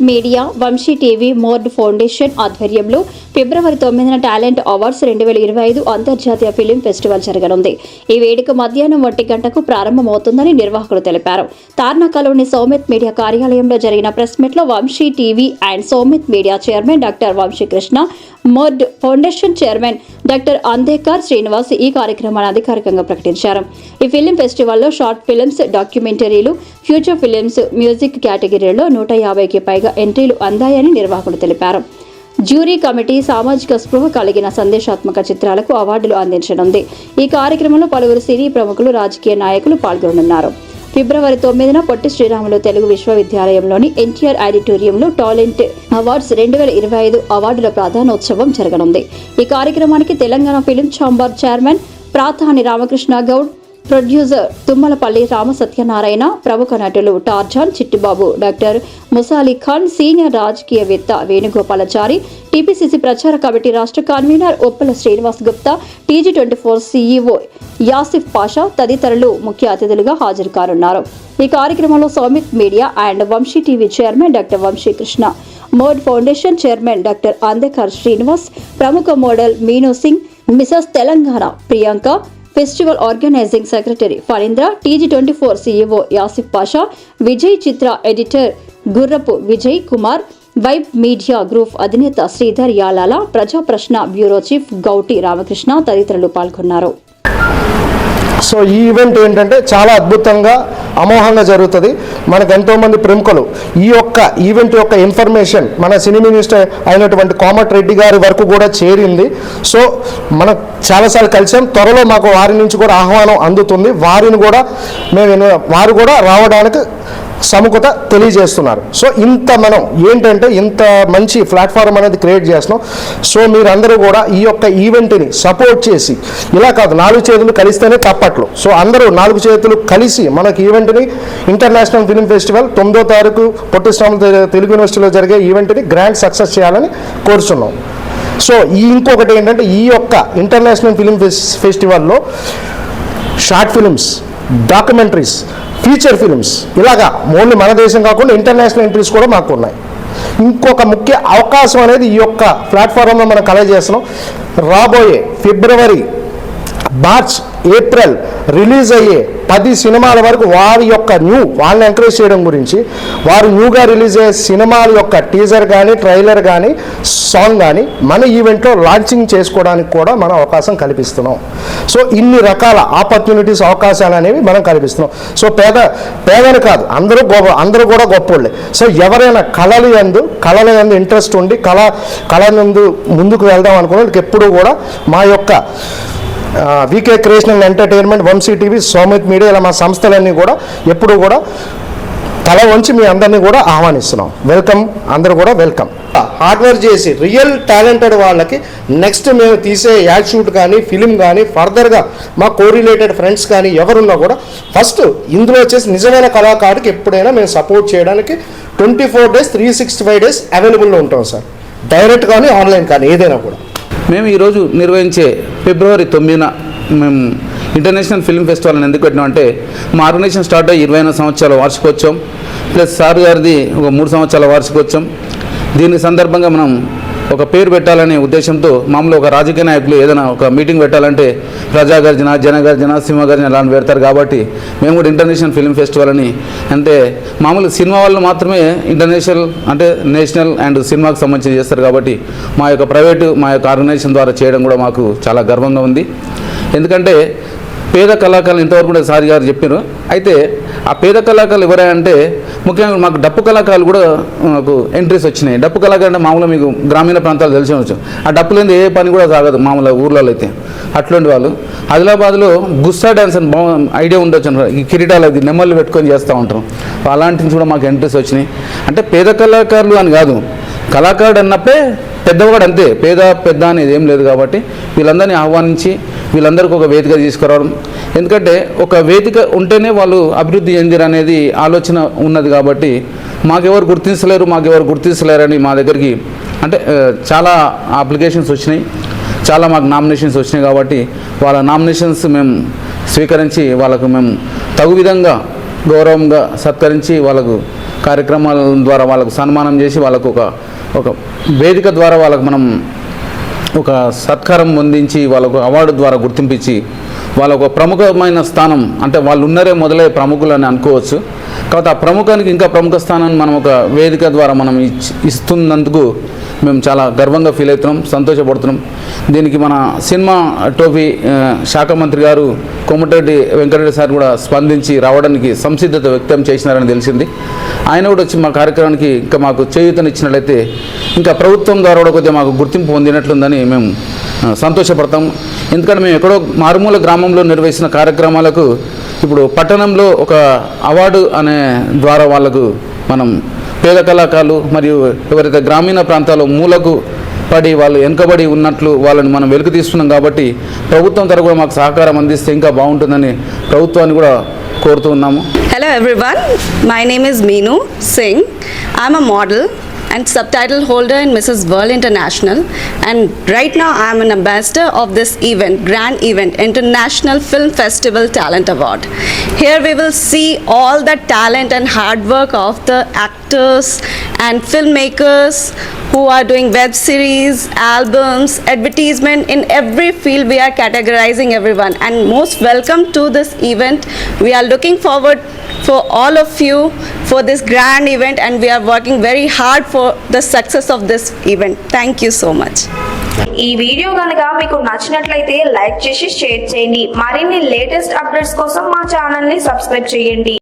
Media Vamsi TV మోర్డ్ foundation ఆధ్వర్యంలో ఫిబ్రవరి తొమ్మిదిన టాలెంట్ అవార్డ్స్ రెండు వేల ఇరవై ఐదు అంతర్జాతీయ ఫిలిం ఫెస్టివల్ జరగనుంది. ఈ వేడుక మధ్యాహ్నం ఒంటి గంటకు ప్రారంభమవుతుందని నిర్వాహకులు తెలిపారు. తార్నాకలోని సౌమిత్ మీడియా కార్యాలయంలో జరిగిన ప్రెస్ మీట్లో Vamshi TV and Soumith media chairman doctor Vamshikrishna మోర్డ్ foundation chairman doctor Andekar Srinivas ఈ కార్యక్రమాన్ని అధికారికంగా ప్రకటించారు. ఈ ఫిలిం ఫెస్టివల్లో షార్ట్ ఫిలిమ్స్ డాక్యుమెంటరీలు ఫ్యూచర్ ఫిలిమ్స్ మ్యూజిక్ కేటగిరీలో నూట యాభైకి పైగా ఎంట్రీలు అందాయని నిర్వాహకులు తెలిపారు. జ్యూరీ కమిటీ సామాజిక స్పృహ కలిగిన సందేశాత్మక చిత్రాలకు అవార్డులు అందించనుంది. ఈ కార్యక్రమంలో పలువురు సినీ ప్రముఖులు రాజకీయ నాయకులు పాల్గొనున్నారు ఫిబ్రవరి తొమ్మిదిన పొట్టి శ్రీరాములు తెలుగు విశ్వవిద్యాలయంలోని ఎన్టీఆర్ ఆడిటోరియంలో టాలెంట్ అవార్డ్స్ రెండు వేల ఇరవై ఐదు అవార్డుల ప్రధానోత్సవం జరగనుంది. ఈ కార్యక్రమానికి Telangana film chamber chairman Pratani Ramakrishna Goud producer Tummalapalli Ramasatyanarayana ప్రముఖ నటులు Tarzan Chittibabu doctor Musali Khan senior రాజకీయవేత్త Venugopalachari TPCC ప్రచార కమిటీ రాష్ట్ర convener Uppala Srinivas Gupta TG twenty four CEO Asif Pasha తదితరులు ముఖ్య అతిథులుగా హాజరు కానున్నారు ఈ కార్యక్రమంలో Soumith media and Vamshi TV chairman doctor Vamshi Krishna mode foundation chairman doctor Andekar Srinivas ప్రముఖ model Meenu Singh Mrs Telangana Priyanka festival organizing secretary Farindra TG twenty four CEO Asif Pasha Vijay చిత్ర editor Gurrapu Vijay Kumar vibe media group అధినేత శ్రీధర్ యాలాల ప్రజా ప్రశ్న bureau chief gouty Ramakrishna తదితరులు పాల్గొన్నారు. So ఈ event ఏంటంటే చాలా అద్భుతంగా అమోఘంగా జరుగుతుంది. మనకు ఎంతోమంది ప్రముఖులు ఈ యొక్క ఈవెంట్ యొక్క ఇన్ఫర్మేషన్ మన సినీ మినిస్టర్ అయినటువంటి కోమటి రెడ్డి గారి వరకు కూడా చేరింది. సో మనం చాలాసార్లు కలిసాం. త్వరలో మాకు వారి నుంచి కూడా ఆహ్వానం అందుతుంది. వారిని కూడా మేము వారు కూడా రావడానికి సముఖత తెలియజేస్తున్నారు. సో ఇంత మనం ఏంటంటే ఇంత మంచి ప్లాట్ఫామ్ అనేది క్రియేట్ చేస్తున్నాం. సో మీరందరూ కూడా ఈ యొక్క ఈవెంట్ని సపోర్ట్ చేసి ఇలా కాదు నాలుగు చేతులు కలిస్తేనే తప్పట్లు. సో అందరూ నాలుగు చేతులు కలిసి మనకి ఈవెంట్ని ఇంటర్నేషనల్ ఫిలిం ఫెస్టివల్ తొమ్మిదో తారీఖు పొట్టిస్వామి తెలుగు యూనివర్సిటీలో జరిగే ఈవెంట్ని గ్రాండ్ సక్సెస్ చేయాలని కోరుచున్నాం. సో ఈ ఇంకొకటి ఏంటంటే ఈ యొక్క international film ఫెస్ ఫెస్టివల్లో short films documentaries feature films. ఇలాగా ఓన్లీ మన దేశం కాకుండా ఇంటర్నేషనల్ ఎంట్రీస్ కూడా మాకు ఉన్నాయి. ఇంకొక ముఖ్య అవకాశం అనేది ఈ యొక్క ప్లాట్ఫారంలో మనం కలెక్ట్ చేస్తున్నాం రాబోయే ఫిబ్రవరి మార్చ్ ఏప్రిల్ రిలీజ్ అయ్యే పది సినిమాల వరకు వారి యొక్క న్యూ వాళ్ళని ఎంకరేజ్ చేయడం గురించి వారు న్యూగా రిలీజ్ అయ్యే సినిమాల యొక్క టీజర్ కానీ ట్రైలర్ కానీ సాంగ్ కానీ మన ఈవెంట్లో లాంచింగ్ చేసుకోవడానికి కూడా మనం అవకాశం కల్పిస్తున్నాం. సో ఇన్ని రకాల ఆపర్చునిటీస్ అవకాశాలు అనేవి మనం కల్పిస్తున్నాం. సో పేద పేదని కాదు అందరూ గొప్ప అందరూ కూడా గొప్పోళ్ళే. సో ఎవరైనా కళలు ఎందు కళల ఎందు ఇంట్రెస్ట్ ఉండి కళ కళ ముందుకు వెళ్దాం అనుకున్న వాళ్ళకి ఎప్పుడూ కూడా మా యొక్క VK creation and entertainment Vamshi TV Somith media ఇలా మా సంస్థలన్నీ కూడా ఎప్పుడు కూడా తల వంచి మీ అందరినీ కూడా ఆహ్వానిస్తున్నాం. వెల్కమ్ అందరూ కూడా వెల్కమ్ హార్డ్వర్క్ చేసి రియల్ టాలెంటెడ్ వాళ్ళకి నెక్స్ట్ మేము తీసే యాడ్ షూట్ కానీ ఫిలిం కానీ ఫర్దర్గా మా కోరిలేటెడ్ ఫ్రెండ్స్ కానీ ఎవరున్నా కూడా ఫస్ట్ ఇందులో వచ్చేసి నిజమైన కళాకారుడికి ఎప్పుడైనా మేము సపోర్ట్ చేయడానికి twenty four days three sixty five days అవైలబుల్లో ఉంటాం సార్. డైరెక్ట్ కానీ ఆన్లైన్ కానీ ఏదైనా కూడా. మేము ఈరోజు నిర్వహించే ఫిబ్రవరి తొమ్మిదిన మేము ఇంటర్నేషనల్ ఫిల్మ్ ఫెస్టివల్ని ఎందుకు పెట్టినామంటే మా ఆర్గనైజేషన్ స్టార్ట్ అయ్యి ఇరవై సంవత్సరాల వార్షికోత్సవం ప్లస్ సార్ గారిది ఒక మూడు సంవత్సరాల వార్షికోత్సవం. దీని సందర్భంగా మనం ఒక పేరు పెట్టాలనే ఉద్దేశంతో మామూలు ఒక రాజకీయ నాయకులు ఏదైనా ఒక మీటింగ్ పెట్టాలంటే ప్రజాగర్జన జనగర్జన సింహగర్జన అలాంటి పెడతారు కాబట్టి మేము కూడా ఇంటర్నేషనల్ ఫిల్మ్ ఫెస్టివల్ అని. అంటే మామూలు సినిమా వాళ్ళు మాత్రమే ఇంటర్నేషనల్ అంటే నేషనల్ అండ్ సినిమాకు సంబంధించి చేస్తారు కాబట్టి మా యొక్క ప్రైవేటు మా యొక్క ఆర్గనైజేషన్ ద్వారా చేయడం కూడా మాకు చాలా గర్వంగా ఉంది. ఎందుకంటే పేద కళాకారులు ఇంతవరకు కూడా సారి గారు చెప్పారు అయితే ఆ పేద కళాకారులు ఎవరంటే ముఖ్యంగా మాకు డప్పు కళాకారులు కూడా మాకు ఎంట్రీస్ వచ్చినాయి. డప్పు కళాకారులు అంటే మామూలుగా మీకు గ్రామీణ ప్రాంతాలు తెలిసి ఉండొచ్చు. ఆ డప్పు ఏ పని కూడా సాగదు మామూలుగా ఊర్లలో అయితే. అట్లాంటి వాళ్ళు. ఆదిలాబాద్లో గుస్సా డ్యాన్స్ అని బాగా ఐడియా ఉండొచ్చు అంటారు ఈ కిరీటాలు అది నెమ్మలు పెట్టుకొని చేస్తూ ఉంటారు. అలాంటివి కూడా మాకు ఎంట్రీస్ వచ్చినాయి. అంటే పేద కళాకారులు అని కాదు. కళాకారుడు అన్నప్పుడే పెద్దవాడు అంతే పేద పెద్ద అనేది ఏం లేదు కాబట్టి వీళ్ళందరినీ ఆహ్వానించి వీళ్ళందరికీ ఒక వేదిక తీసుకురావడం. ఎందుకంటే ఒక వేదిక ఉంటేనే వాళ్ళు అభివృద్ధి చెందిరు అనేది ఆలోచన ఉన్నది కాబట్టి మాకెవరు గుర్తించలేరు మాకెవరు గుర్తించలేరని మా దగ్గరికి అంటే చాలా అప్లికేషన్స్ వచ్చినాయి. చాలా మాకు నామినేషన్స్ వచ్చినాయి కాబట్టి వాళ్ళ నామినేషన్స్ మేము స్వీకరించి వాళ్ళకు మేము తగు విధంగా గౌరవంగా సత్కరించి వాళ్ళకు కార్యక్రమాల ద్వారా వాళ్ళకు సన్మానం చేసి వాళ్ళకు ఒక ఒక వేదిక ద్వారా వాళ్ళకు మనం ఒక సత్కారం అందించి వాళ్ళకు అవార్డు ద్వారా గుర్తింపించి వాళ్ళ ఒక ప్రముఖమైన స్థానం అంటే వాళ్ళు ఉన్నరే మొదలై ప్రముఖులు అని అనుకోవచ్చు. కాబట్టి ఆ ప్రముఖానికి ఇంకా ప్రముఖ స్థానాన్ని మనం ఒక వేదిక ద్వారా మనం ఇస్తున్నందుకు మేము చాలా గర్వంగా ఫీల్ అవుతున్నాం సంతోషపడుతున్నాం. దీనికి మన సినిమా టోపీ శాఖ మంత్రి గారు కోమటిరెడ్డి వెంకటరెడ్డి సార్ కూడా స్పందించి రావడానికి సంసిద్ధత వ్యక్తం చేసినారని తెలిసింది. ఆయన కూడా వచ్చి మా కార్యక్రమానికి ఇంకా మాకు చేయూతనిచ్చినట్లయితే ఇంకా ప్రభుత్వం ద్వారా కూడా కొద్దిగా మాకు గుర్తింపు పొందినట్లుందని మేము సంతోషపడతాం. ఎందుకంటే మేము ఎక్కడో మారుమూల గ్రామం గ్రామంలో నిర్వహిస్తున్న కార్యక్రమాలకు ఇప్పుడు పట్టణంలో ఒక అవార్డు అనే ద్వారా వాళ్ళకు మనం పేద కళాకారులు మరియు ఎవరైతే గ్రామీణ ప్రాంతాల్లో మూలకు పడి వాళ్ళు వెనుకబడి ఉన్నట్లు వాళ్ళని మనం వెలుగు తీస్తున్నాం కాబట్టి ప్రభుత్వం తరఫున మాకు సహకారం అందిస్తే ఇంకా బాగుంటుందని ప్రభుత్వాన్ని కూడా కోరుతూ ఉన్నాము. Hello everyone my name is Meenu Singh I'm a model and subtitle holder in Mrs. World International and right now I'm an ambassador of this event, grand event, International Film Festival Talent Award. Here we will see all the talent and hard work of the actors and filmmakers who are doing web series, albums, advertisement in every field we are categorizing everyone and most welcome to this event. We are looking forward for all of you for this grand event and we are working very hard for the success of this event. Thank you so much. ఈ video కనుక మీకు నచ్చినట్లయితే like చేసి share చేయండి మరిన్ని latest updates కోసం మా ఛానల్ని సబ్స్క్రైబ్ చేయండి